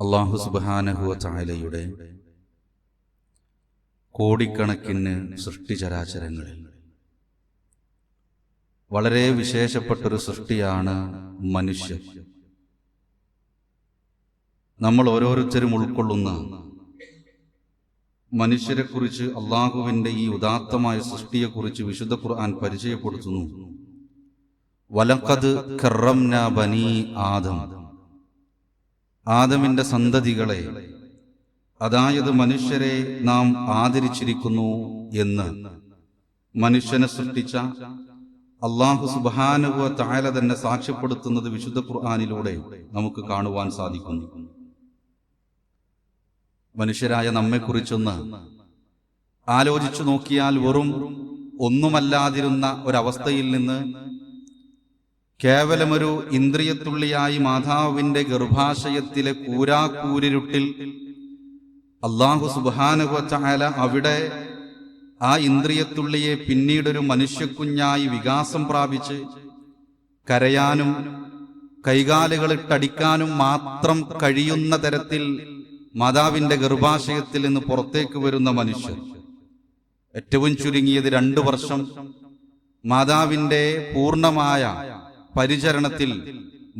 അള്ളാഹു സുബാനഹുവ ചായലയുടെ കോടിക്കണക്കിന് സൃഷ്ടിചരാചരങ്ങളിൽ വളരെ വിശേഷപ്പെട്ടൊരു സൃഷ്ടിയാണ് മനുഷ്യൻ. നമ്മൾ ഓരോരുത്തരും ഉൾക്കൊള്ളുന്ന മനുഷ്യരെക്കുറിച്ച് അള്ളാഹുവിന്റെ ഈ ഉദാത്തമായ സൃഷ്ടിയെക്കുറിച്ച് വിശുദ്ധ ഖുർആൻ പരിചയപ്പെടുത്തുന്നു. വലക്കത് ബനി ആദം. ആദമിന്റെ സന്തതികളെ അതായത് മനുഷ്യരെ നാം ആദരിച്ചിരിക്കുന്നു എന്ന് മനുഷ്യനെ സൃഷ്ടിച്ച അള്ളാഹു സുബാനുവ താല തന്നെ സാക്ഷ്യപ്പെടുത്തുന്നത് വിശുദ്ധ ഖുർആാനിലൂടെ നമുക്ക് കാണുവാൻ സാധിക്കുന്നു. മനുഷ്യരായ നമ്മെക്കുറിച്ചൊന്ന് ആലോചിച്ചു നോക്കിയാൽ വെറും ഒന്നുമല്ലാതിരുന്ന ഒരവസ്ഥയിൽ നിന്ന് കേവലമൊരു ഇന്ദ്രിയത്തുള്ളിയായി മാതാവിന്റെ ഗർഭാശയത്തിലെ കൂരാക്കൂരിരുട്ടിൽ അള്ളാഹു സുബാനുവല അവിടെ ആ ഇന്ദ്രിയത്തുള്ളിയെ പിന്നീടൊരു മനുഷ്യക്കുഞ്ഞായി വികാസം പ്രാപിച്ച് കരയാനും കൈകാലുകളിട്ടടിക്കാനും മാത്രം കഴിയുന്ന തരത്തിൽ മാതാവിന്റെ ഗർഭാശയത്തിൽ നിന്ന് പുറത്തേക്ക് വരുന്ന മനുഷ്യർ. ഏറ്റവും ചുരുങ്ങിയത് രണ്ടു വർഷം മാതാവിന്റെ പൂർണമായ പരിചരണത്തിൽ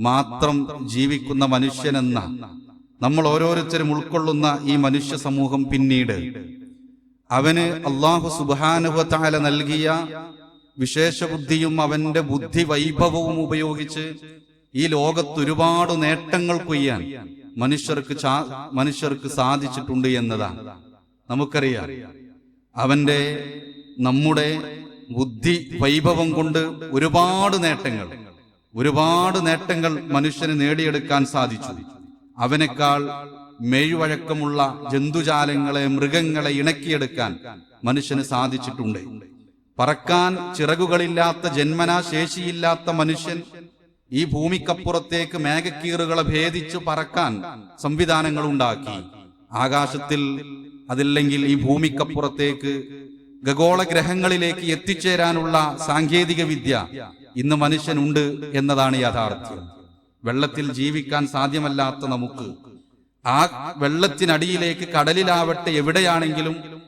മാത്രം ജീവിക്കുന്ന മനുഷ്യനെന്ന നമ്മൾ ഓരോരുത്തരും ഉൾക്കൊള്ളുന്ന ഈ മനുഷ്യ സമൂഹം പിന്നീട് അവന് അള്ളാഹു സുബാനുഭവത്താല നൽകിയ വിശേഷ ബുദ്ധിയും അവന്റെ ബുദ്ധി വൈഭവവും ഉപയോഗിച്ച് ഈ ലോകത്ത് ഒരുപാട് നേട്ടങ്ങൾ കൊയ്യാൻ മനുഷ്യർക്ക് മനുഷ്യർക്ക് സാധിച്ചിട്ടുണ്ട് എന്നതാണ്. നമുക്കറിയാം അവന്റെ നമ്മുടെ ബുദ്ധി വൈഭവം കൊണ്ട് ഒരുപാട് നേട്ടങ്ങൾ. ഒരുപാട് നേട്ടങ്ങൾ മനുഷ്യന് നേടിയെടുക്കാൻ സാധിച്ചു. അവനേക്കാൾ മെഴുവഴക്കമുള്ള ജന്തുജാലങ്ങളെ മൃഗങ്ങളെ ഇണക്കിയെടുക്കാൻ മനുഷ്യന് സാധിച്ചിട്ടുണ്ട്. പറക്കാൻ ചിറകുകളില്ലാത്ത ജന്മനാ ശേഷിയില്ലാത്ത മനുഷ്യൻ ഈ ഭൂമിക്കപ്പുറത്തേക്ക് മേഘക്കീറുകളെ ഭേദിച്ച് പറക്കാൻ സംവിധാനങ്ങൾ ഉണ്ടാക്കി. ആകാശത്തിൽ അതില്ലെങ്കിൽ ഈ ഭൂമിക്കപ്പുറത്തേക്ക് ഗഗോള ഗ്രഹങ്ങളിലേക്ക് എത്തിച്ചേരാനുള്ള സാങ്കേതിക വിദ്യ ഇന്ന് മനുഷ്യനുണ്ട് എന്നതാണ് യാഥാർത്ഥ്യം. വെള്ളത്തിൽ ജീവിക്കാൻ സാധ്യമല്ലാത്ത നമുക്ക് ആ വെള്ളത്തിനടിയിലേക്ക് കടലിലാവട്ടെ എവിടെയാണെങ്കിലും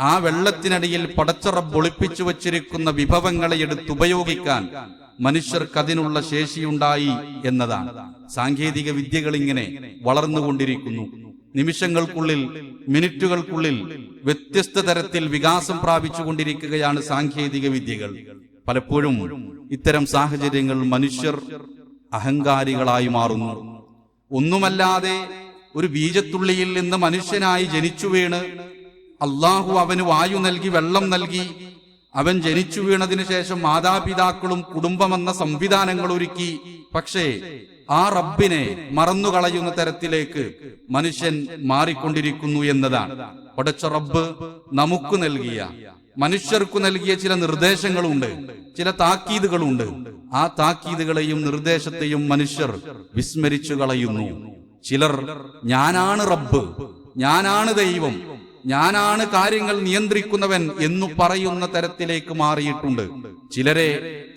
ആ വെള്ളത്തിനടിയിൽ പടച്ചറബ് ഒളിപ്പിച്ചു വച്ചിരിക്കുന്ന വിഭവങ്ങളെ എടുത്തുപയോഗിക്കാൻ മനുഷ്യർക്ക് അതിനുള്ള ശേഷിയുണ്ടായി എന്നതാണ്. സാങ്കേതിക വിദ്യകൾ ഇങ്ങനെ വളർന്നുകൊണ്ടിരിക്കുന്നു. നിമിഷങ്ങൾക്കുള്ളിൽ മിനിറ്റുകൾക്കുള്ളിൽ വ്യത്യസ്ത തരത്തിൽ വികാസം പ്രാപിച്ചുകൊണ്ടിരിക്കുകയാണ് സാങ്കേതിക വിദ്യകൾ. പലപ്പോഴും ഇത്തരം സാഹചര്യങ്ങൾ മനുഷ്യർ അഹങ്കാരികളായി മാറുന്നു. ഒന്നുമല്ലാതെ ഒരു ബീജത്തുള്ളിയിൽ നിന്ന് മനുഷ്യനായി ജനിച്ചു വീണ് അള്ളാഹു അവന് വായു നൽകി വെള്ളം നൽകി അവൻ ജനിച്ചു വീണതിനു ശേഷം മാതാപിതാക്കളും കുടുംബമെന്ന സംവിധാനങ്ങൾ ഒരുക്കി. പക്ഷേ ആ റബ്ബിനെ മറന്നുകളയുന്ന തരത്തിലേക്ക് മനുഷ്യൻ മാറിക്കൊണ്ടിരിക്കുന്നു എന്നതാണ്. പടച്ച റബ്ബ് നമുക്ക് നൽകിയ മനുഷ്യർക്കു നൽകിയ ചില നിർദ്ദേശങ്ങളുണ്ട് ചില താക്കീതുകളുണ്ട്. ആ താക്കീതുകളെയും നിർദ്ദേശത്തെയും മനുഷ്യർ വിസ്മരിച്ചു കളയുന്നു. ചിലർ ഞാനാണ് റബ്ബ് ഞാനാണ് ദൈവം ഞാനാണ് കാര്യങ്ങൾ നിയന്ത്രിക്കുന്നവൻ എന്നു പറയുന്ന തരത്തിലേക്ക് മാറിയിട്ടുണ്ട്. ചിലരെ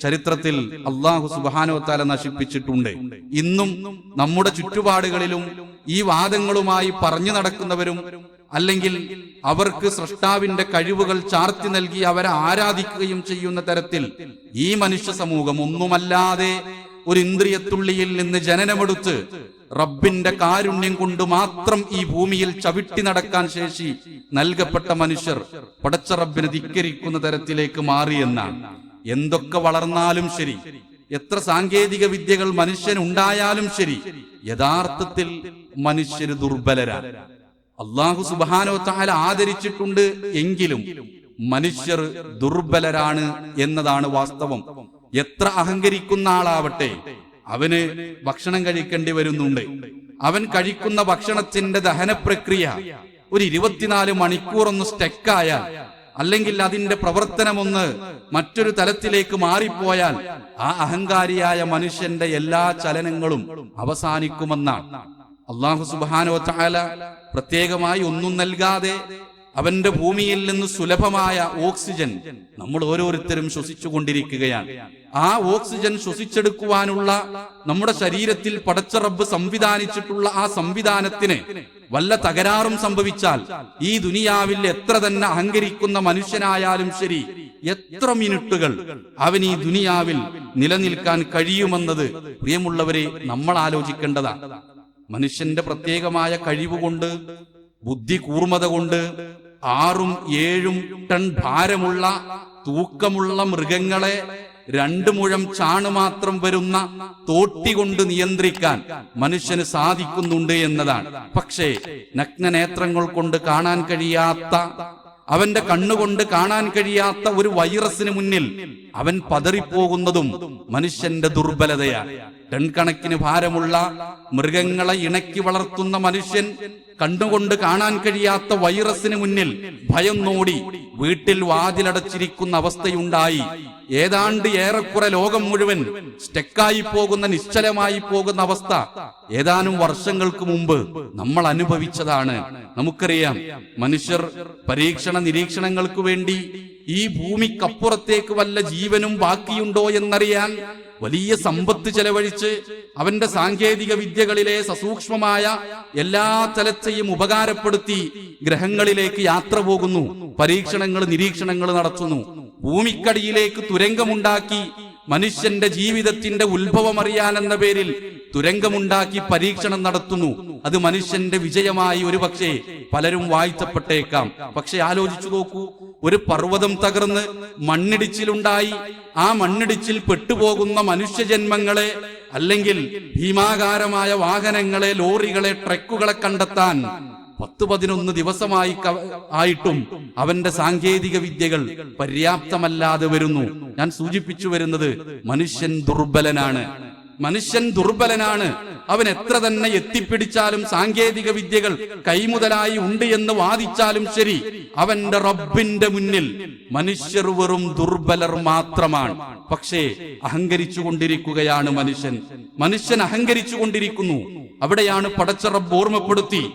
ചരിത്രത്തിൽ അള്ളാഹു സുബാനോത്താല നശിപ്പിച്ചിട്ടുണ്ട്. ഇന്നും നമ്മുടെ ചുറ്റുപാടുകളിലും ഈ വാദങ്ങളുമായി പറഞ്ഞു നടക്കുന്നവരും അല്ലെങ്കിൽ അവർക്ക് സൃഷ്ടാവിന്റെ കഴിവുകൾ ചാർത്തി നൽകി അവരെ ആരാധിക്കുകയും ചെയ്യുന്ന തരത്തിൽ ഈ മനുഷ്യ സമൂഹം ഒന്നുമല്ലാതെ ഒരു ഇന്ദ്രിയത്തുള്ളിയിൽ നിന്ന് ജനനമെടുത്ത് റബ്ബിന്റെ കാരുണ്യം കൊണ്ട് മാത്രം ഈ ഭൂമിയിൽ ചവിട്ടി നടക്കാൻ ശേഷി നൽകപ്പെട്ട മനുഷ്യർ പടച്ച റബ്ബിനെ ധിക്കരിക്കുന്ന തരത്തിലേക്ക് മാറിയെന്നാണ് എന്തൊക്കെ വളർന്നാലും ശരി എത്ര സാങ്കേതിക വിദ്യകൾ മനുഷ്യൻ ഉണ്ടായാലും ശരി യഥാർത്ഥത്തിൽ മനുഷ്യര് ദുർബലരാണ്. അള്ളാഹു സുബാനോ താല ആദരിച്ചിട്ടുണ്ട് എങ്കിലും മനുഷ്യർ ദുർബലരാണ് എന്നതാണ് വാസ്തവം. എത്ര അഹങ്കരിക്കുന്ന ആളാവട്ടെ അവന് ഭക്ഷണം കഴിക്കേണ്ടി വരുന്നുണ്ട്. അവൻ കഴിക്കുന്ന ഭക്ഷണത്തിന്റെ ദഹന പ്രക്രിയ ഒരു ഇരുപത്തിനാല് മണിക്കൂർ ഒന്ന് സ്റ്റെക്കായാൽ അല്ലെങ്കിൽ അതിന്റെ പ്രവർത്തനമൊന്ന് മറ്റൊരു തലത്തിലേക്ക് മാറിപ്പോയാൽ ആ അഹങ്കാരിയായ മനുഷ്യന്റെ എല്ലാ ചലനങ്ങളും അവസാനിക്കുമെന്നാണ്. അള്ളാഹു സുബാനോത്താല പ്രത്യേകമായി ഒന്നും നൽകാതെ അവന്റെ ഭൂമിയിൽ നിന്ന് സുലഭമായ ഓക്സിജൻ നമ്മൾ ഓരോരുത്തരും ശ്വസിച്ചു കൊണ്ടിരിക്കുകയാണ്. ആ ഓക്സിജൻ ശ്വസിച്ചെടുക്കുവാനുള്ള നമ്മുടെ ശരീരത്തിൽ പടച്ച റബ്ബ് സംവിധാനിച്ചിട്ടുള്ള ആ സംവിധാനത്തിന് വല്ല തകരാറും സംഭവിച്ചാൽ ഈ ദുനിയാവിൽ എത്ര തന്നെ അഹങ്കരിക്കുന്ന മനുഷ്യനായാലും ശരി എത്ര മിനിറ്റുകൾ അവൻ ഈ ദുനിയാവിൽ നിലനിൽക്കാൻ കഴിയുമെന്നത് പ്രിയമുള്ളവരെ നമ്മൾ ആലോചിക്കേണ്ടതാണ്. മനുഷ്യന്റെ പ്രത്യേകമായ കഴിവുകൊണ്ട് ബുദ്ധി കൂർമത കൊണ്ട് ആറും ഏഴും ടൺ ഭാരമുള്ള തൂക്കമുള്ള മൃഗങ്ങളെ രണ്ടു മുഴം ചാണ് മാത്രം വരുന്ന തോട്ടി കൊണ്ട് നിയന്ത്രിക്കാൻ മനുഷ്യന് സാധിക്കുന്നുണ്ട് എന്നതാണ്. പക്ഷേ നഗ്നനേത്രങ്ങൾ കൊണ്ട് കാണാൻ കഴിയാത്ത അവന്റെ കണ്ണുകൊണ്ട് കാണാൻ കഴിയാത്ത ഒരു വൈറസിന് മുന്നിൽ അവൻ പതറിപ്പോകുന്നതും മനുഷ്യന്റെ ദുർബലതയാണ്. ടൺ കണക്കിന് ഭാരമുള്ള മൃഗങ്ങളെ ഇണക്കി വളർത്തുന്ന മനുഷ്യൻ കണ്ടുകൊണ്ട് കാണാൻ കഴിയാത്ത വൈറസിന് മുന്നിൽ ഭയം നോടി വീട്ടിൽ വാതിലടച്ചിരിക്കുന്ന അവസ്ഥയുണ്ടായി. ഏതാണ്ട് ഏറെക്കുറെ ലോകം മുഴുവൻ സ്റ്റെക്കായി പോകുന്ന നിശ്ചലമായി പോകുന്ന അവസ്ഥ ഏതാനും വർഷങ്ങൾക്ക് മുമ്പ് നമ്മൾ അനുഭവിച്ചതാണ്. നമുക്കറിയാം മനുഷ്യർ പരീക്ഷണ നിരീക്ഷണങ്ങൾക്ക് വേണ്ടി ഈ ഭൂമിക്കപ്പുറത്തേക്ക് വല്ല ജീവനും ബാക്കിയുണ്ടോ എന്നറിയാൻ വലിയ സമ്പത്ത് ചെലവഴിച്ച് അവന്റെ സാങ്കേതിക വിദ്യകളിലെ സസൂക്ഷ്മമായ എല്ലാ തലത്തെയും ഉപകാരപ്പെടുത്തി ഗ്രഹങ്ങളിലേക്ക് യാത്ര പോകുന്നു പരീക്ഷണങ്ങൾ നിരീക്ഷണങ്ങൾ നടത്തുന്നു. ഭൂമിക്കടിയിലേക്ക് തുരങ്കമുണ്ടാക്കി മനുഷ്യന്റെ ജീവിതത്തിന്റെ ഉത്ഭവം അറിയാനെന്ന പേരിൽ തുരങ്കമുണ്ടാക്കി പരീക്ഷണം നടത്തുന്നു. അത് മനുഷ്യന്റെ വിജയമായി ഒരുപക്ഷെ പലരും വാഴ്ത്തപ്പെട്ടേക്കാം പക്ഷെ ആലോചിച്ചു നോക്കൂ ഒരു പർവതം തകർന്ന് മണ്ണിടിച്ചിലുണ്ടായി. ആ മണ്ണിടിച്ചിൽ പെട്ടുപോകുന്ന മനുഷ്യജന്മങ്ങളെ അല്ലെങ്കിൽ ഭീമാകാരമായ വാഹനങ്ങളെ ലോറികളെ ട്രക്കുകളെ കണ്ടെത്താൻ പത്ത് പതിനൊന്ന് ദിവസമായി ആയിട്ടും അവന്റെ സാങ്കേതിക വിദ്യകൾ പര്യാപ്തമല്ലാതെ വരുന്നു. ഞാൻ സൂചിപ്പിച്ചു വരുന്നത് മനുഷ്യൻ ദുർബലനാണ്. മനുഷ്യൻ ദുർബലനാണ്. അവൻ എത്ര തന്നെ എത്തിപ്പിടിച്ചാലും സാങ്കേതിക വിദ്യകൾ കൈമുതലായി ഉണ്ട് എന്ന് വാദിച്ചാലും ശരി. അവന്റെ റബ്ബിന്റെ മുന്നിൽ മനുഷ്യർ വെറും ദുർബലർ മാത്രമാണ്. പക്ഷേ അഹങ്കരിച്ചു കൊണ്ടിരിക്കുകയാണ് മനുഷ്യൻ. മനുഷ്യൻ അഹങ്കരിച്ചു കൊണ്ടിരിക്കുന്നു അവിടെയാണ് പടച്ച റബ്ബ് ഓർമ്മപ്പെടുത്തി.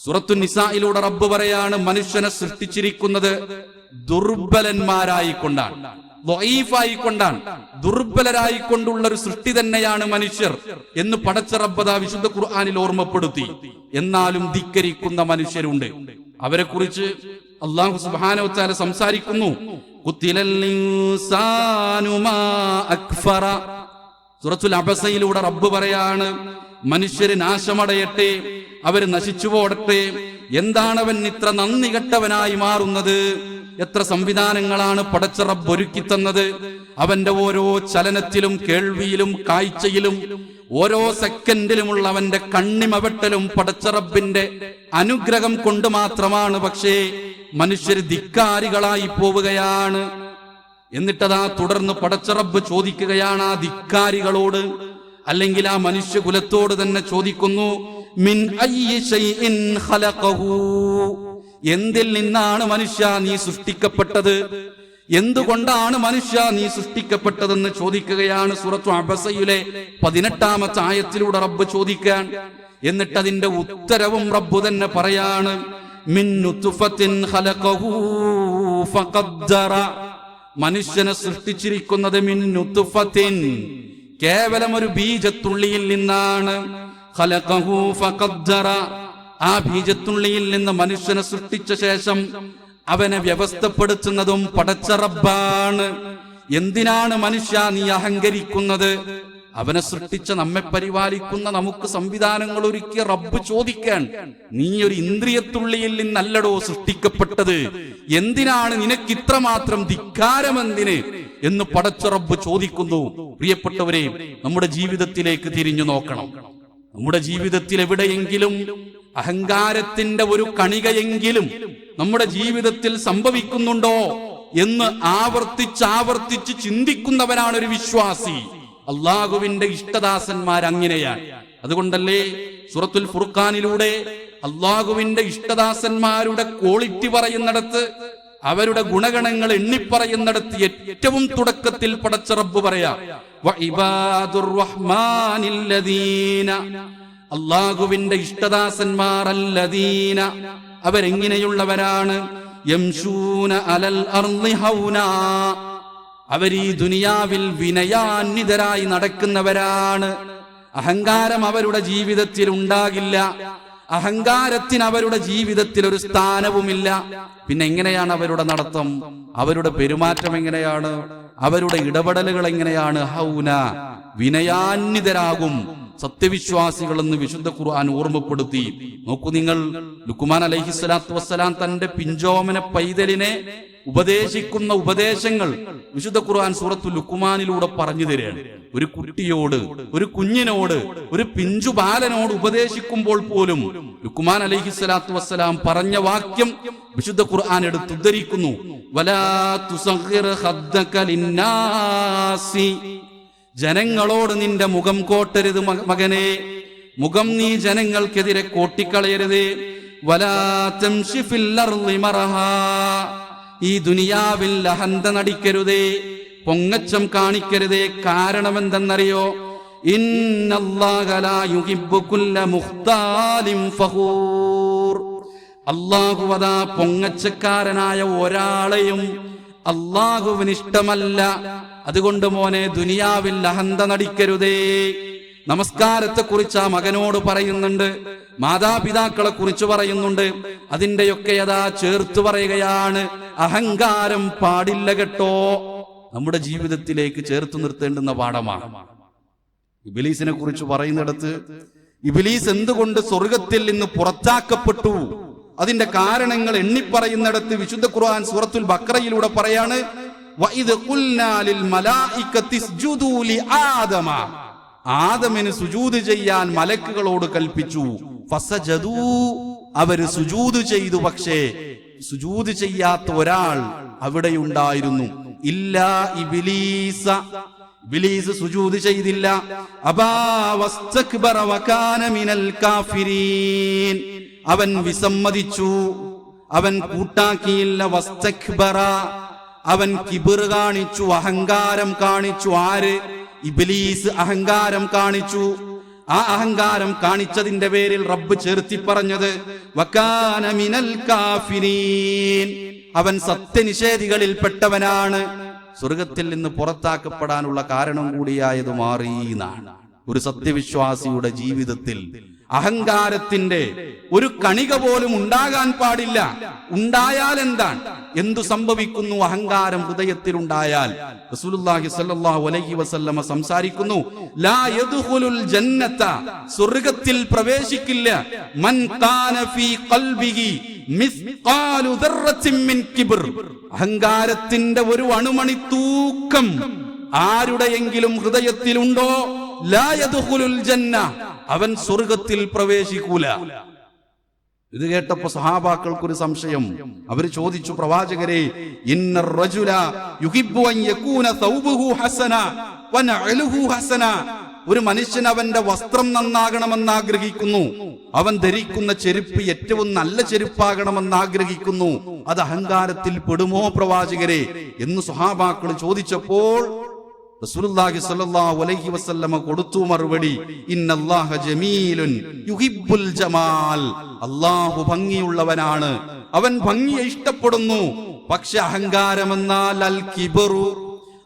സൂറത്തു നിസായിലൂടെ റബ്ബ് പറയാണ് മനുഷ്യനെ സൃഷ്ടിച്ചിരിക്കുന്നത് ദുർബലന്മാരായിക്കൊണ്ടാണ്. ളഈഫായിക്കൊണ്ടാണ് ദുർബലരായിക്കൊണ്ടുള്ള ഒരു സൃഷ്ടി തന്നെയാണ് മനുഷ്യർ എന്ന് പടച്ച റബ്ബത വിശുദ്ധ ഖുർആാനിൽ ഓർമ്മപ്പെടുത്തി. എന്നാലും ധിക്കരിക്കുന്ന മനുഷ്യരുണ്ട്. അവരെ കുറിച്ച് അള്ളാഹു സുബാനവത്താല സംസാരിക്കുന്നു. സുറത്തുൽ അബസയിലൂടെ റബ്ബ് പറയാണ് മനുഷ്യര് നാശമടയട്ടെ അവർ നശിച്ചു പോടട്ടെ എന്താണ് അവൻ ഇത്ര നന്ദി കെട്ടവനായി മാറുന്നത്? എത്ര സംവിധാനങ്ങളാണ് പടച്ച റബ്ബ് ഒരുക്കി തന്നത്? അവന്റെ ഓരോ ചലനത്തിലും കേൾവിയിലും കാഴ്ചയിലും ഓരോ സെക്കൻഡിലുമുള്ള അവന്റെ കണ്ണിമവട്ടലും പടച്ചറബിന്റെ അനുഗ്രഹം കൊണ്ട് മാത്രമാണ്. പക്ഷേ മനുഷ്യർ ധിക്കാരികളായി പോവുകയാണ്. എന്നിട്ടതാ തുടർന്ന് പടച്ചറബ് ചോദിക്കുകയാണ് ആ ധിക്കാരികളോട് അല്ലെങ്കിൽ ആ മനുഷ്യകുലത്തോട് തന്നെ ചോദിക്കുന്നു മിൻ ഖലഖഹു? എന്തിൽ നിന്നാണ് മനുഷ്യ നീ സൃഷ്ടിക്കപ്പെട്ടത്? എന്തുകൊണ്ടാണ് മനുഷ്യ നീ സൃഷ്ടിക്കപ്പെട്ടതെന്ന് ചോദിക്കുകയാണ് സൂറത്തു അബസയിലെ പതിനെട്ടാമത്തെ ആയത്തിലൂടെ റബ്ബ് ചോദിക്കാൻ. എന്നിട്ട് അതിന്റെ ഉത്തരവും റബ്ബു തന്നെ പറയാണ് മനുഷ്യനെ സൃഷ്ടിച്ചിരിക്കുന്നത് മിന്നുത്തുഫത്തിൻ കേവലം ഒരു ബീജത്തുള്ളിയിൽ നിന്നാണ്. ഖലഖഹു ഫഖദ്ദറ. ആ ബീജത്തുള്ളിയിൽ നിന്ന് മനുഷ്യനെ സൃഷ്ടിച്ച ശേഷം അവനെ വ്യവസ്ഥപ്പെടുത്തുന്നതും പടച്ച റബ്ബാണ് എന്തിനാണ് മനുഷ്യ നീ അഹങ്കരിക്കുന്നത്? അവനെ സൃഷ്ടിച്ച നമ്മെ പരിപാലിക്കുന്ന നമുക്ക് സംവിധാനങ്ങൾ ഒരുക്കിയ റബ്ബ് ചോദിക്കാൻ. നീ ഒരു ഇന്ദ്രിയത്തുള്ളിയിൽ നിന്നല്ലടോ സൃഷ്ടിക്കപ്പെട്ടത്? എന്തിനാണ് നിനക്ക് ഇത്രമാത്രം ധിക്കാരമെന്തിന് എന്ന് പടച്ച റബ്ബ് ചോദിക്കുന്നു. പ്രിയപ്പെട്ടവരെ നമ്മുടെ ജീവിതത്തിലേക്ക് തിരിഞ്ഞു നോക്കണം. നമ്മുടെ ജീവിതത്തിൽ എവിടെയെങ്കിലും അഹങ്കാരത്തിന്റെ ഒരു കണികയെങ്കിലും നമ്മുടെ ജീവിതത്തിൽ സംഭവിക്കുന്നുണ്ടോ എന്ന് ആവർത്തിച്ചാവർത്തിച്ച് ആവർത്തിച്ച് ചിന്തിക്കുന്നവനാണ് ഒരു വിശ്വാസി. അള്ളാഹുവിന്റെ ഇഷ്ടദാസന്മാർ അങ്ങനെയാണ്. അതുകൊണ്ടല്ലേ സൂറത്തുൽ ഫുർഖാനിലൂടെ അള്ളാഹുവിന്റെ ഇഷ്ടദാസന്മാരുടെ ക്വാളിറ്റി പറയുന്നിടത്ത് അവരുടെ ഗുണഗണങ്ങൾ എണ്ണിപ്പറയുന്നിടത്ത് ഏറ്റവും തുടക്കത്തിൽ പടച്ച റബ്ബ് പറയാ "വഇബാദുർ റഹ്മാനില്ലദീന അള്ളാഹുവിന്റെ ഇഷ്ടദാസന്മാർ അല്ലദീന അവരെങ്ങനെയുള്ളവരാണ്? യംശൂന അലൽ അവർ ഈ ദുനിയാവിൽ വിനയാന്വിതരായി നടക്കുന്നവരാണ്. അഹങ്കാരം അവരുടെ ജീവിതത്തിൽ ഉണ്ടാകില്ല. അഹങ്കാരത്തിന് അവരുടെ ജീവിതത്തിൽ ഒരു സ്ഥാനവുമില്ല. പിന്നെ എങ്ങനെയാണ് അവരുടെ നടത്തം? അവരുടെ പെരുമാറ്റം എങ്ങനെയാണ്? അവരുടെ ഇടപെടലുകൾ എങ്ങനെയാണ്? ഹൗന. വിനയാന്വിതരാകും. സത്യവിശ്വാസികളെന്ന് വിശുദ്ധ ഖുർആൻ ഓർമ്മപ്പെടുത്തി. നോക്കൂ നിങ്ങൾ ലുക്കുമാൻ അലഹി സ്വലാത്തു വസ്സലാം തന്റെ പിഞ്ചോമന പൈതലിനെ ഉപദേശിക്കുന്ന ഉപദേശങ്ങൾ വിശുദ്ധ ഖുർആൻ സൂറത്തു ലുക്കുമാനിലൂടെ പറഞ്ഞു തരികയാണ്. ഒരു കുട്ടിയോട് ഒരു കുഞ്ഞിനോട് ഒരു പിഞ്ചു ബാലനോട് ഉപദേശിക്കുമ്പോൾ പോലും ലുക്കുമാൻ അലഹി സ്വലാത്തു വസ്സലാം പറഞ്ഞ വാക്യം വിശുദ്ധ ഖുർആൻ എടുത്തുദ്ധരിക്കുന്നു. വലാ തുസഹിർ ഹദ്ദക ലിന്നാസി ജനങ്ങളോട് നിന്റെ മുഖം കോട്ടരുത് മക- മകനെ. മുഖം നീ ജനങ്ങൾക്കെതിരെ കോട്ടിക്കളയരുത്. ഈ ദുനിയാവിൽ അഹന്ത നടിക്കരുതേ. പൊങ്ങച്ചം കാണിക്കരുതേ. കാരണമെന്തെന്നറിയോ? ഇന്നല്ലാഹ ലാ യുഹിബ്ബു കുല്ല മുഖ്താലിൻ ഫഖൂർ അള്ളാഹു അതാ പൊങ്ങച്ചക്കാരനായ ഒരാളെയും അള്ളാഹുവിന് ഇഷ്ടമല്ല അതുകൊണ്ട് മോനെ ദുനിയാവിൽ അഹന്ത നടിക്കരുതേ. നമസ്കാരത്തെ കുറിച്ച് ആ മകനോട് പറയുന്നുണ്ട്. മാതാപിതാക്കളെ കുറിച്ച് പറയുന്നുണ്ട്. അതിന്റെയൊക്കെ യഥാ ചേർത്ത് പറയുകയാണ്. അഹങ്കാരം പാടില്ല കേട്ടോ. നമ്മുടെ ജീവിതത്തിലേക്ക് ചേർത്ത് നിർത്തേണ്ടുന്ന പാഠമാണ്. ഇബിലീസിനെ കുറിച്ച് പറയുന്നിടത്ത് ഇബിലീസ് എന്തുകൊണ്ട് സ്വർഗത്തിൽ നിന്ന് പുറത്താക്കപ്പെട്ടു? അതിന്റെ കാരണങ്ങൾ എണ്ണിപ്പറയുന്നിടത്ത് വിശുദ്ധ ഖുർആൻ സൂറത്തുൽ ബക്രയിലൂടെ പറയാണ് ആദമിന് സുജൂദ് ചെയ്യാൻ മലക്കുകളോട് കൽപ്പിച്ചു. അവർ സുജൂദ് ചെയ്തു പക്ഷേ സുജൂദ് ചെയ്യാത്ത ഒരാൾ അവിടെയുണ്ടായിരുന്നു ഇബിലീസ. സുജൂദ് ചെയ്തില്ല. മിനൽ കാഫിരീൻ. അവൻ വിസമ്മതിച്ചു. അവൻ കൂട്ടാക്കിയില്ല വസ്തക്ബറ. അവൻ കിബിർ കാണിച്ചു അഹങ്കാരം കാണിച്ചു. ആര്? ഇബിലീസ് അഹങ്കാരം കാണിച്ചു. ആ അഹങ്കാരം കാണിച്ചതിന്റെ പേരിൽ റബ്ബ് ചേർത്തി പറഞ്ഞത് വക്കാനമിനൽ കാഫിരീൻ. അവൻ സത്യനിഷേധികളിൽപ്പെട്ടവനാണ്. സ്വർഗത്തിൽ നിന്ന് പുറത്താക്കപ്പെടാനുള്ള കാരണം കൂടിയായത് മാറി എന്നാണ്. ഒരു സത്യവിശ്വാസിയുടെ ജീവിതത്തിൽ അഹങ്കാരത്തിന്റെ ഒരു കണിക പോലും ഉണ്ടാകാൻ പാടില്ല. ഉണ്ടായാൽ എന്താണ്? എന്തു സംഭവിക്കുന്നു? അഹങ്കാരം ഹൃദയത്തിൽ ഉണ്ടായാൽ റസൂലുള്ളാഹി സ്വല്ലല്ലാഹു അലൈഹി വസല്ലമ സംസാരിക്കുന്നു ലാ യദ്ഖുലുൽ ജന്നത സ്വർഗത്തിൽ പ്രവേശിക്കില്ല. മൻ ഫീ ഖൽബിഹി മിൻ അഹങ്കാരത്തിന്റെ ഒരു അണുമണി തൂക്കം ആരുടെയെങ്കിലും ഹൃദയത്തിലുണ്ടോ? ലാ ജന്ന അവൻ സ്വർഗത്തിൽ പ്രവേശിക്കൂല. ഇത് കേട്ടപ്പോ സഹാബാക്കൾക്കൊരു സംശയം. അവർ ചോദിച്ചു പ്രവാചകരെ ഇന്ന റജുല യുഹിബ്ബു അൻ യകൂന ഒരു മനുഷ്യൻ അവന്റെ വസ്ത്രം നന്നാകണമെന്ന് ആഗ്രഹിക്കുന്നു അവൻ ധരിക്കുന്ന ചെരുപ്പ് ഏറ്റവും നല്ല ചെരുപ്പാകണമെന്ന് ആഗ്രഹിക്കുന്നു അത് അഹങ്കാരത്തിൽ പെടുമോ പ്രവാചകരെ എന്ന് സുഹാബാക്കൾ ചോദിച്ചപ്പോൾ റസൂലുള്ളാഹി സ്വല്ലല്ലാഹു അലൈഹി കൊടുത്തു മറുപടി ഇന്നല്ലാഹ ജമീലുൻ യുഹിബ്ബുൽ ജമാൽ. അല്ലാഹു ഭംഗിയുള്ളവനാണ്. അവൻ ഭംഗിയെ ഇഷ്ടപ്പെടുന്നു. പക്ഷെ അഹങ്കാരമെന്നാൽ അൽ കിബറു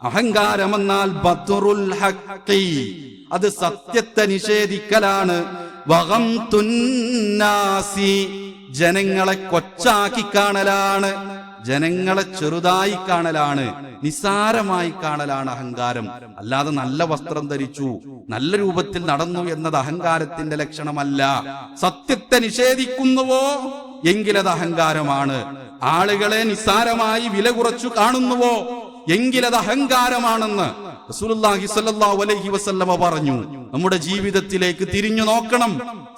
അഹങ്കാരമെന്നാൽ ബദ്റുൽ ഹഖി അത് സത്യത്തെ നിഷേധിക്കലാണ്. തുന്നാസി ജനങ്ങളെ കൊച്ചാക്കി കാണലാണ്. ജനങ്ങളെ ചെറുതായി കാണലാണ് നിസാരമായി കാണലാണ് അഹങ്കാരം. അല്ലാതെ നല്ല വസ്ത്രം ധരിച്ചു നല്ല രൂപത്തിൽ നടന്നു എന്നത് അഹങ്കാരത്തിന്റെ ലക്ഷണമല്ല. സത്യത്തെ നിഷേധിക്കുന്നുവോ? എങ്കിലത് അഹങ്കാരമാണ്. ആളുകളെ നിസ്സാരമായി വില കുറച്ചു കാണുന്നുവോ? എങ്കിലത് അഹങ്കാരമാണെന്ന് റസൂലുള്ളാഹി സ്വല്ലല്ലാഹു അലൈഹി വസല്ലമ പറഞ്ഞു. നമ്മുടെ ജീവിതത്തിലേക്ക് തിരിഞ്ഞു നോക്കണം.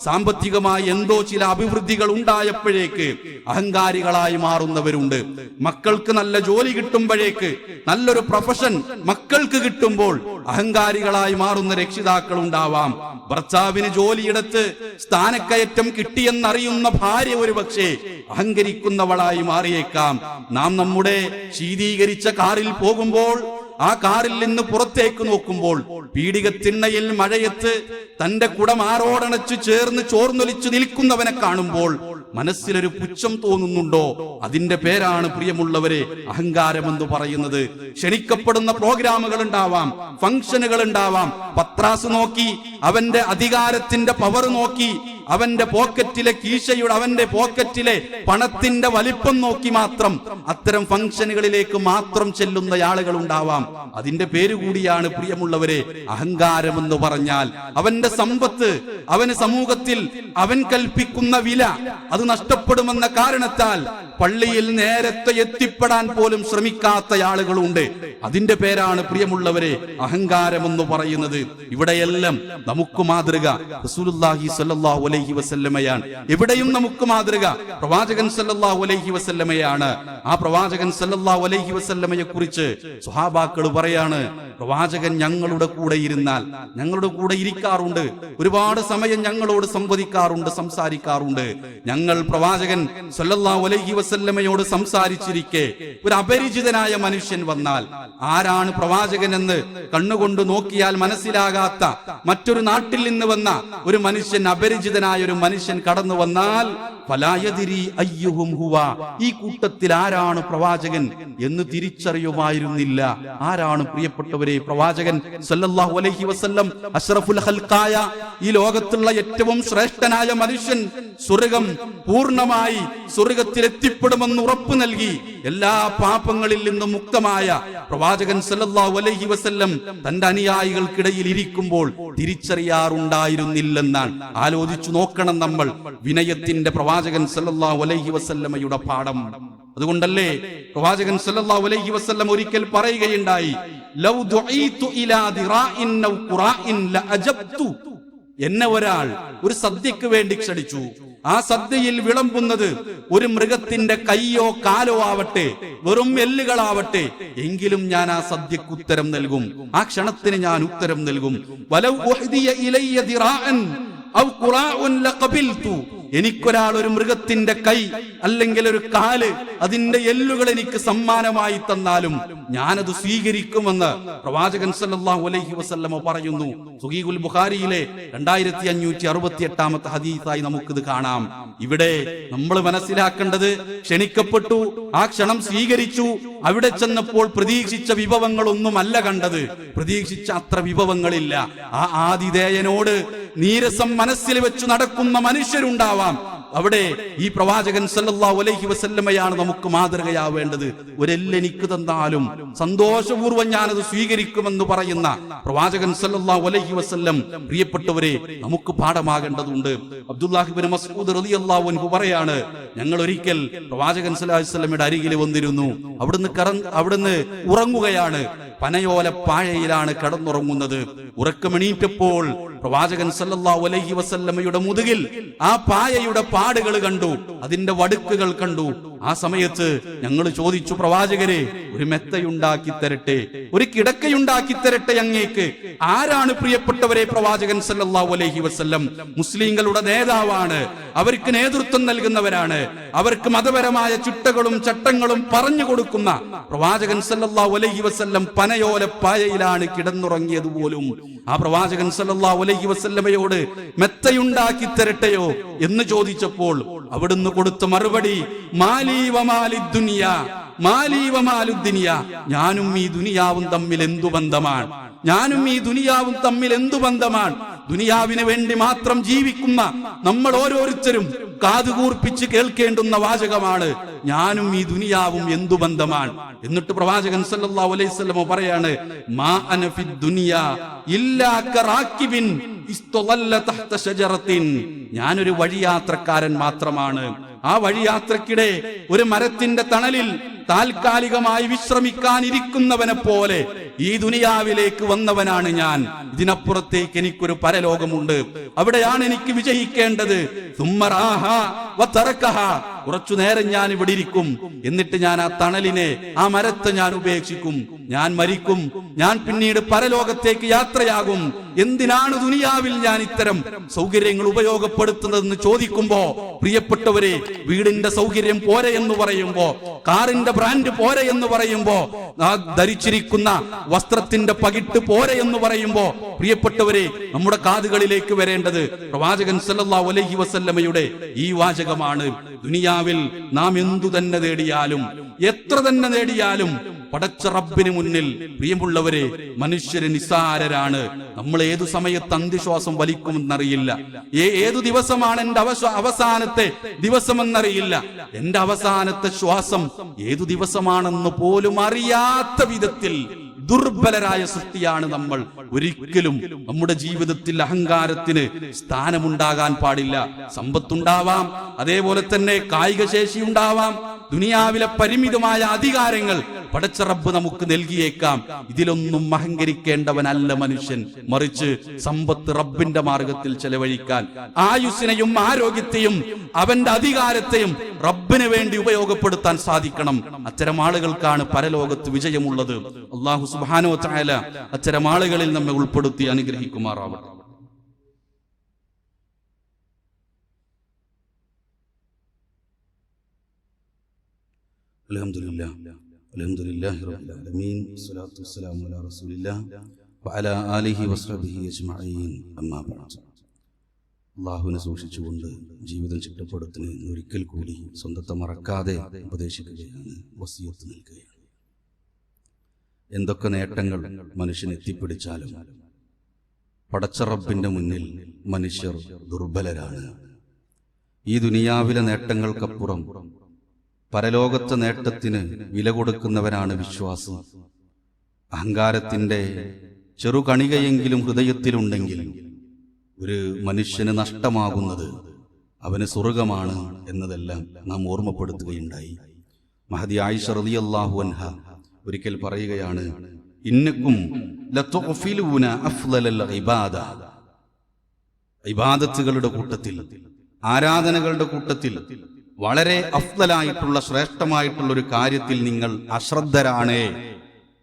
സാമ്പത്തികമായി എന്തോ ചില അഭിവൃദ്ധികൾ ഉണ്ടായപ്പോഴേക്ക് അഹങ്കാരികളായി മാറുന്നവരുണ്ട്. മക്കൾക്ക് നല്ല ജോലി കിട്ടുമ്പോഴേക്ക് നല്ലൊരു പ്രൊഫഷൻ മക്കൾക്ക് കിട്ടുമ്പോൾ അഹങ്കാരികളായി മാറുന്ന രക്ഷിതാക്കൾ ഉണ്ടാവാം. ഭർത്താവിന് ജോലിയെടുത്ത് സ്ഥാനക്കയറ്റം കിട്ടിയെന്നറിയുന്ന ഭാര്യ ഒരു പക്ഷേ അഹങ്കരിക്കുന്നവളായി മാറിയേക്കാം. നാം നമ്മുടെ ശീതീകരിച്ച കാറിൽ പോകുമ്പോൾ ആ കാറിൽ നിന്ന് പുറത്തേക്ക് നോക്കുമ്പോൾ പീഡികത്തിണ്ണയിൽ മഴയത്ത് തന്റെ കുടം ആറോടണച്ചു ചേർന്ന് ചോർന്നൊലിച്ചു നിൽക്കുന്നവനെ കാണുമ്പോൾ മനസ്സിലൊരു പുച്ഛം തോന്നുന്നുണ്ടോ? അതിന്റെ പേരാണ് പ്രിയമുള്ളവരെ അഹങ്കാരമെന്ന് പറയുന്നത്. ക്ഷണിക്കപ്പെടുന്ന പ്രോഗ്രാമുകൾ ഉണ്ടാവാം ഫംഗ്ഷനുകൾ ഉണ്ടാവാം. പത്രാസ് നോക്കി അവന്റെ അധികാരത്തിന്റെ പവർ നോക്കി അവന്റെ പോക്കറ്റിലെ കീശയുടെ അവന്റെ പോക്കറ്റിലെ പണത്തിന്റെ വലിപ്പം നോക്കി മാത്രം അത്തരം ഫംഗ്ഷനുകളിലേക്ക് മാത്രം ചെല്ലുന്ന ആളുകൾ ഉണ്ടാവാം അതിന്റെ പേര് കൂടിയാണ് പ്രിയമുള്ളവരെ അഹങ്കാരമെന്ന് പറഞ്ഞാൽ അവന്റെ സമ്പത്ത് അവന് സമൂഹത്തിൽ അവൻ കൽപ്പിക്കുന്ന വില അത് നഷ്ടപ്പെടുമെന്ന കാരണത്താൽ പള്ളിയിൽ നേരത്തെ എത്തിപ്പെടാൻ പോലും ശ്രമിക്കാത്ത ആളുകളുണ്ട്. അതിന്റെ പേരാണ് പ്രിയമുള്ളവരെ അഹങ്കാരം എന്ന് പറയുന്നത്. ഇവിടെയെല്ലാം നമുക്ക് മാതൃക. റസൂലുള്ളാഹി സ്വല്ലല്ലാഹു അലൈഹി വസല്ലമയാണ്. ഇവിടെയും നമുക്ക് മാതൃക. പ്രവാചകൻ സല്ലല്ലാഹു അലൈഹി വസല്ലമയാണ്. ആ പ്രവാചകൻ സല്ലല്ലാഹു അലൈഹി വസല്ലമയെ കുറിച്ച് സ്വഹാബാക്കൾ പറയാണ് പ്രവാചകൻ ഞങ്ങളുടെ കൂടെ ഇരുന്നാൽ ഞങ്ങളുടെ കൂടെ ഇരിക്കാറുണ്ട്. ഒരുപാട് സമയം ഞങ്ങളോട് സംവദിക്കാറുണ്ട് സംസാരിക്കാറുണ്ട്. ഞങ്ങൾ പ്രവാചകൻ സല്ലല്ലാഹു അലൈഹി വസല്ലമയോട് സംസാരിച്ചിരിക്കെ ഒരു അപരിചിതനായ മനുഷ്യൻ വന്നാൽ ആരാണ് പ്രവാചകൻ എന്ന് കണ്ണുകൊണ്ട് നോക്കിയാൽ മനസ്സിലാകാത്ത മറ്റൊരു നാട്ടിൽ നിന്ന് വന്ന ഒരു മനുഷ്യൻ അപരിചിതനായ ഒരു മനുഷ്യൻ കടന്നു വന്നാൽ പലായതിരി അയ്യുഹും ഹുവ. ഈ കൂട്ടത്തിൽ ആരാണ് പ്രവാചകൻ എന്ന് തിരിച്ചറിയുമായിരുന്നില്ല. ആരാണ് പ്രിയപ്പെട്ടവരെ പ്രവാചകൻ? സല്ലല്ലാഹു അലൈഹി വസല്ലം അഷ്റഫുൽ ഹൽക്കായ ഈ ലോകത്തുള്ള ഏറ്റവും ശ്രേഷ്ഠനായ മനുഷ്യൻ സ്വർഗം പൂർണമായി സ്വർഗത്തിൽ എത്തിപ്പെടുമെന്ന് ഉറപ്പു നൽകി. എല്ലാ പാപങ്ങളിൽ നിന്നും മുക്തമായ പ്രവാചകൻ സല്ലല്ലാഹു അലൈഹി വസല്ലം തന്റെ അനുയായികൾക്കിടയിൽ ഇരിക്കുമ്പോൾ തിരിച്ചറിയാറുണ്ടായിരുന്നില്ലെന്നാണ്. ആലോചിച്ചു നോക്കണം നമ്മൾ വിനയത്തിന്റെ പ്രവാചകൻ സല്ലാ അലൈഹി വസല്ലമയുടെ പാഠം. അതുകൊണ്ടല്ലേ പ്രവാചകൻ സല്ലല്ലാഹു അലൈഹി വസല്ലം ഒരിക്കൽ പറയുകയുണ്ടായി ലൗ ഇലാ ദിറാഇൻ ലഅജബ്തു. എന്നെ ഒരാൾ ഒരു സദ്യക്ക് വേണ്ടി ക്ഷണിച്ചു. ആ സദ്യയിൽ വിളമ്പുന്നത് ഒരു മൃഗത്തിന്റെ കൈയോ കാലോ ആവട്ടെ വെറും എല്ലുകളാവട്ടെ എങ്കിലും ഞാൻ ആ സദ്യക്ക് ഉത്തരം നൽകും. ആ ക്ഷണത്തിന് ഞാൻ ഉത്തരം നൽകും. വലൗ ദിറാഅൻ. എനിക്കൊരാൾ ഒരു മൃഗത്തിന്റെ കൈ അല്ലെങ്കിൽ ഒരു കാൽ അതിന്റെ എല്ലുകൾ എനിക്ക് സമ്മാനമായി തന്നാലും ഞാനത് സ്വീകരിക്കുമെന്ന് പ്രവാചകൻ സല്ലല്ലാഹു അലൈഹി വസല്ലമ പറയുന്നു. സുഹീഖുൽ ബുഖാരിയിലെ രണ്ടായിരത്തി അഞ്ഞൂറ്റി അറുപത്തി എട്ടാമത്തെ ഹദീസായി നമുക്കിത് കാണാം. ഇവിടെ നമ്മൾ മനസ്സിലാക്കേണ്ടത് ക്ഷണിക്കപ്പെട്ടു ആ ക്ഷണം സ്വീകരിച്ചു അവിടെ ചെന്നപ്പോൾ പ്രതീക്ഷിച്ച വിഭവങ്ങളൊന്നുമല്ല കണ്ടത്. പ്രതീക്ഷിച്ച അത്ര വിഭവങ്ങളില്ല. ആ ആതിഥേയനോട് നീരസം മനസ്സിൽ വെച്ച് നടക്കുന്ന മനുഷ്യരുണ്ടാവാം. അവിടെ ഈ പ്രവാചകൻ സല്ലല്ലാഹു അലൈഹി വസല്ലമയാണ് നമുക്ക് മാതൃകയാവേണ്ടത്. ഒരെല്ലെനിക്ക് തന്നാലും സന്തോഷപൂർവം ഞാനത് സ്വീകരിക്കുമെന്ന് പറയുന്ന പ്രവാചകൻ അലൈഹി വസല്ലം പ്രിയപ്പെട്ടവരെ നമുക്ക് പാഠമാകേണ്ടതുണ്ട്. അബ്ദുല്ലാഹിബിൻ മസൂദ് റളിയല്ലാഹു അൻഹു പറയാണ് ഞങ്ങൾ ഒരിക്കൽ പ്രവാചകൻ സല്ലാസ്ലമിയുടെ അരികിൽ വന്നിരുന്നു. അവിടുന്ന് കറ അവിടുന്ന് ഉറങ്ങുകയാണ്. പനയോല പാഴയിലാണ് കടന്നുറങ്ങുന്നത്. ഉറക്കമെണീറ്റപ്പോൾ പ്രവാചകൻ സല്ലാ അലൈഹി വസല്ലമയുടെ മുതുകിൽ ആ പായയുടെ പാടുകൾ കണ്ടു. അതിന്റെ വടുക്കുകൾ കണ്ടു. ആ സമയത്ത് ഞങ്ങൾ ചോദിച്ചു പ്രവാചകരെ ഒരു മെത്തയുണ്ടാക്കി തരട്ടെ ഒരു കിടക്കയുണ്ടാക്കി തരട്ടെ അങ്ങേക്ക്. ആരാണ് പ്രിയപ്പെട്ടവരെ പ്രവാചകൻ സല്ലല്ലാഹു അലൈഹി വസല്ലം? മുസ്ലിങ്ങളുടെ നേതാവാണ്. അവർക്ക് നേതൃത്വം നൽകുന്നവരാണ്. അവർക്ക് മതപരമായ ചിട്ടകളും ചട്ടങ്ങളും പറഞ്ഞു കൊടുക്കുന്ന പ്രവാചകൻ സല്ലല്ലാഹു അലൈഹി വസല്ലം പനയോല പായയിലാണ് കിടന്നുറങ്ങിയത് പോലും. ആ പ്രവാചകൻ സല്ലല്ലാഹു അലൈഹി വസല്ലമയോട് മെത്തയുണ്ടാക്കി തരട്ടെയോ? എന്ന് ചോദിച്ചപ്പോൾ അവിടുന്ന് കൊടുത്ത മറുപടി മാലീവമാലുദ്ദിനിയ ഞാനും ഈ ദുനിയാവും തമ്മിൽ എന്തു ബന്ധമാണ്? ഞാനും ഈ ദുനിയാവും തമ്മിൽ എന്തു ബന്ധമാണ്? ദുനിയാവിന് വേണ്ടി മാത്രം ജീവിക്കുന്ന നമ്മൾ ഓരോരുത്തരും കാതുകൂർപ്പിച്ച് കേൾക്കേണ്ടുന്ന വാചകമാണ് ഞാനും ഈ ദുനിയാവും എന്തു ബന്ധമാണ്? എന്നിട്ട് പ്രവാചകൻ അലൈഹി വസല്ലം പറയാണ് മാ അന ഫി ദുനിയ ഇല്ലാ കറാക്കിബിൻ ഇസ്തളല്ല തഹ്ത ഷജറത്തിൻ ഞാനൊരു വഴിയാത്രക്കാരൻ മാത്രമാണ്. ആ വഴിയാത്രക്കിടെ ഒരു മരത്തിന്റെ തണലിൽ താൽക്കാലികമായി വിശ്രമിക്കാൻ ഇരിക്കുന്നവനെ പോലെ ഈ ദുനിയാവിലേക്ക് വന്നവനാണ് ഞാൻ. ഇതിനപ്പുറത്തേക്ക് എനിക്കൊരു പരലോകമുണ്ട്. അവിടെയാണ് എനിക്ക് വിജയിക്കേണ്ടത്. സുമ്മറാഹ. കുറച്ചു നേരം ഞാൻ ഇവിടെ ഇരിക്കും. എന്നിട്ട് ഞാൻ ആ തണലിനെ ആ മരത്തെ ഞാൻ ഉപേക്ഷിക്കും. ഞാൻ മരിക്കും. ഞാൻ പിന്നീട് പരലോകത്തേക്ക് യാത്രയാകും. എന്തിനാണ് ദുനിയാവിൽ ഞാൻ ഇത്തരം സൗകര്യങ്ങൾ ഉപയോഗപ്പെടുത്തുന്നതെന്ന് ചോദിക്കുമ്പോ പ്രിയപ്പെട്ടവരെ വീടിന്റെ സൗകര്യം പോരെ എന്ന് പറയുമ്പോ കാറിന്റെ ബ്രാൻഡ് പോരെ എന്ന് പറയുമ്പോ ആ ധരിച്ചിരിക്കുന്ന വസ്ത്രത്തിന്റെ പകിട്ട് പോരെ എന്ന് പറയുമ്പോ പ്രിയപ്പെട്ടവരെ നമ്മുടെ കാതുകളിലേക്ക് വരേണ്ടത് പ്രവാചകൻ സല്ലാ അലൈഹി വസല്ലമയുടെ ഈ വാചകമാണ്. ദുനിയാവിൽ നാം എന്തു തന്നെ നേടിയാലും എത്ര തന്നെ നേടിയാലും പടച്ച റബ്ബിന് മുന്നിൽ പ്രിയമുള്ളവരെ മനുഷ്യര് നിസ്സാരരാണ്. നമ്മൾ ഏതു സമയത്ത് അന്ത്യശ്വാസം വലിക്കുമെന്നറിയില്ല. ഏതു ദിവസമാണ് എന്റെ അവസാനത്തെ ദിവസമെന്നറിയില്ല. എന്റെ അവസാനത്തെ ശ്വാസം ഏതു ദിവസമാണെന്ന് പോലും അറിയാത്ത വിധത്തിൽ ദുർബലരായ സൃഷ്ടിയാണ് നമ്മൾ. ഒരിക്കലും നമ്മുടെ ജീവിതത്തിൽ അഹങ്കാരത്തിന് സ്ഥാനമുണ്ടാകാൻ പാടില്ല. സമ്പത്തുണ്ടാവാം അതേപോലെ തന്നെ കായിക ശേഷി ഉണ്ടാവാം ദുനിയാവിലെ പരിമിതമായ അധികാരങ്ങൾ പടച്ച റബ്ബ് നമുക്ക് നൽകിയേക്കാം. ഇതിലൊന്നും അഹങ്കരിക്കേണ്ടവനല്ല മനുഷ്യൻ. മറിച്ച് സമ്പത്ത് റബ്ബിന്റെ മാർഗത്തിൽ ചെലവഴിക്കാൻ. ആയുസ്സിനെയും ആരോഗ്യത്തെയും അവന്റെ അധികാരത്തെയും റബ്ബിന് വേണ്ടി ഉപയോഗപ്പെടുത്താൻ സാധിക്കണം. അത്തരം ആളുകൾക്കാണ് പരലോകത്ത് വിജയമുള്ളത്. അള്ളാഹു സുബാനോ ചായാല അത്തരം ആളുകളിൽ നമ്മെ ഉൾപ്പെടുത്തി അനുഗ്രഹിക്കുമാറാവട്ടെ. الحمد لله الحمد لله رب العالمين والصلاة والسلام على رسول الله وعلى آله وصحبه أجمعين أما بعد അള്ളാഹുവിനെ സൂക്ഷിച്ചുകൊണ്ട് ജീവിതം ചിട്ടപ്പെടുത്തിന് ഒരിക്കൽ കൂടി സ്വന്തത്തെ മറക്കാതെ ഉപദേശിക്കുകയാണ് വസിയത്ത് നൽകുകയാണ് എന്തൊക്കെ നേട്ടങ്ങൾ മനുഷ്യൻ എത്തിപ്പിടിച്ചാലും പടച്ചറബിന്റെ മുന്നിൽ മനുഷ്യർ ദുർബലരാണ് ഈ ദുനിയാവിലെ നേട്ടങ്ങൾക്കപ്പുറം പരലോകത്തെ നേട്ടത്തിന് വില കൊടുക്കുന്നവരാണ് വിശ്വാസം. അഹങ്കാരത്തിന്റെ ചെറുകണികയെങ്കിലും ഹൃദയത്തിലുണ്ടെങ്കിൽ ഒരു മനുഷ്യന് നഷ്ടമാകുന്നത് അവന് സ്വർഗമാണ് എന്നതെല്ലാം നാം ഓർമ്മപ്പെടുത്തുകയുണ്ടായി. മഹദി ആയിഷ റളിയല്ലാഹു അൻഹ ഒരിക്കൽ പറയുകയാണ് ഇന്നക്കും ഇബാദത്തുകളുടെ കൂട്ടത്തിൽ ആരാധനകളുടെ കൂട്ടത്തിൽ വളരെ അഫ്ലലായിട്ടുള്ള ശ്രേഷ്ഠമായിട്ടുള്ള ഒരു കാര്യത്തിൽ നിങ്ങൾ അശ്രദ്ധരാണ്.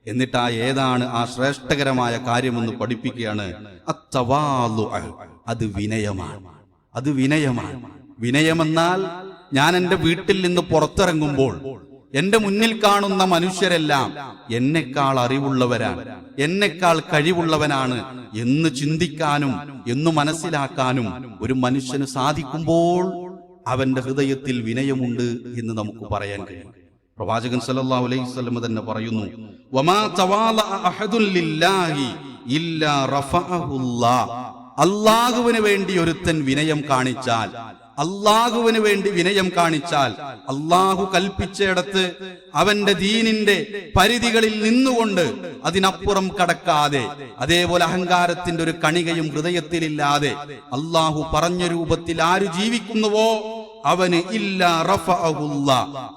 എന്നിട്ട് ആ ഏതാണ് ആ ശ്രേഷ്ഠകരമായ കാര്യമെന്ന് പഠിപ്പിക്കുകയാണ്. അത് വിനയമാണ്. അത് വിനയമാണ്. വിനയമെന്നാൽ ഞാൻ എന്റെ വീട്ടിൽ നിന്ന് പുറത്തിറങ്ങുമ്പോൾ എന്റെ മുന്നിൽ കാണുന്ന മനുഷ്യരെല്ലാം എന്നെക്കാൾ അറിവുള്ളവരാണ് എന്നെക്കാൾ കഴിവുള്ളവനാണ് എന്ന് ചിന്തിക്കാനും എന്ന് മനസ്സിലാക്കാനും ഒരു മനുഷ്യന് സാധിക്കുമ്പോൾ അവന്റെ ഹൃദയത്തിൽ വിനയമുണ്ട് എന്ന് നമുക്ക് പറയാൻ കഴിയും. പ്രവാചകൻ സല്ലല്ലാഹു അലൈഹി വസല്ലം തന്നെ പറയുന്നു അല്ലാഹുവിനു വേണ്ടി ഒരുത്തൻ വിനയം കാണിച്ചാൽ അള്ളാഹുവിന് വേണ്ടി വിനയം കാണിച്ചാൽ അള്ളാഹു കൽപ്പിച്ചയിടത്ത് അവന്റെ ദീനിന്റെ പരിധികളിൽ നിന്നുകൊണ്ട് അതിനപ്പുറം കടക്കാതെ അതേപോലെ അഹങ്കാരത്തിന്റെ ഒരു കണികയും ഹൃദയത്തിലില്ലാതെ അള്ളാഹു പറഞ്ഞ രൂപത്തിൽ ആര് ജീവിക്കുന്നുവോ അവന് ഇല്ല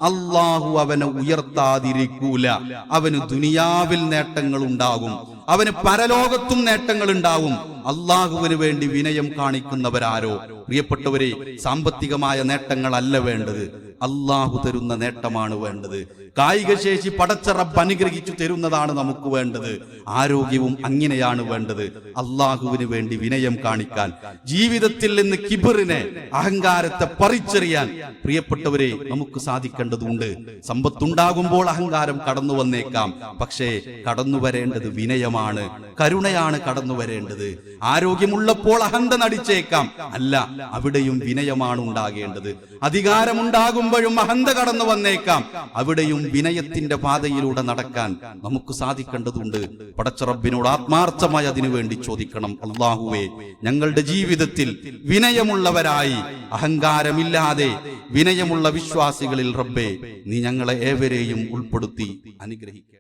അള്ളാഹു അവനെ ഉയർത്താതിരിക്കൂല. അവന് ദുനിയാവിൽ നേട്ടങ്ങൾ ഉണ്ടാകും അവന് പരലോകത്തും നേട്ടങ്ങൾ ഉണ്ടാവും അള്ളാഹുവിന് വേണ്ടി വിനയം കാണിക്കുന്നവരാരോ? പ്രിയപ്പെട്ടവരെ സാമ്പത്തികമായ നേട്ടങ്ങളല്ല വേണ്ടത്. അള്ളാഹു തരുന്ന നേട്ടമാണ് വേണ്ടത്. കായിക ശേഷി പടച്ച റബ്ബ് അനുഗ്രഹിച്ചു തരുന്നതാണ് നമുക്ക് വേണ്ടത്. ആരോഗ്യവും അങ്ങനെയാണ് വേണ്ടത്. അള്ളാഹുവിന് വേണ്ടി വിനയം കാണിക്കാൻ ജീവിതത്തിൽ നിന്ന് കിബിറിനെ അഹങ്കാരത്തെ പറിച്ചെറിയാൻ പ്രിയപ്പെട്ടവരെ നമുക്ക് സാധിക്കേണ്ടതുണ്ട്. സമ്പത്തുണ്ടാകുമ്പോൾ അഹങ്കാരം കടന്നു വന്നേക്കാം പക്ഷേ കടന്നു വരേണ്ടത് വിനയമാണ്. കരുണയാണ് കടന്നു വരേണ്ടത്. ആരോഗ്യമുള്ളപ്പോൾ അഹന്ത നടിച്ചേക്കാം. അല്ല അവിടെയും വിനയമാണ് ഉണ്ടാകേണ്ടത്. അധികാരമുണ്ടാകുമ്പോഴും അഹന്ത കടന്നു വന്നേക്കാം. അവിടെയും വിനയത്തിന്റെ പാതയിലൂടെ നടക്കാൻ നമുക്ക് സാധിക്കേണ്ടതുണ്ട്. പടച്ചറബിനോട് ആത്മാർത്ഥമായി അതിനു വേണ്ടി ചോദിക്കണം. അള്ളാഹുവേ ഞങ്ങളുടെ ജീവിതത്തിൽ വിനയമുള്ളവരായി അഹങ്കാരമില്ലാതെ വിനയമുള്ള വിശ്വാസികളിൽ റബ്ബേ നീ ഞങ്ങളെ ഏവരെയും ഉൾപ്പെടുത്തി അനുഗ്രഹിക്കുക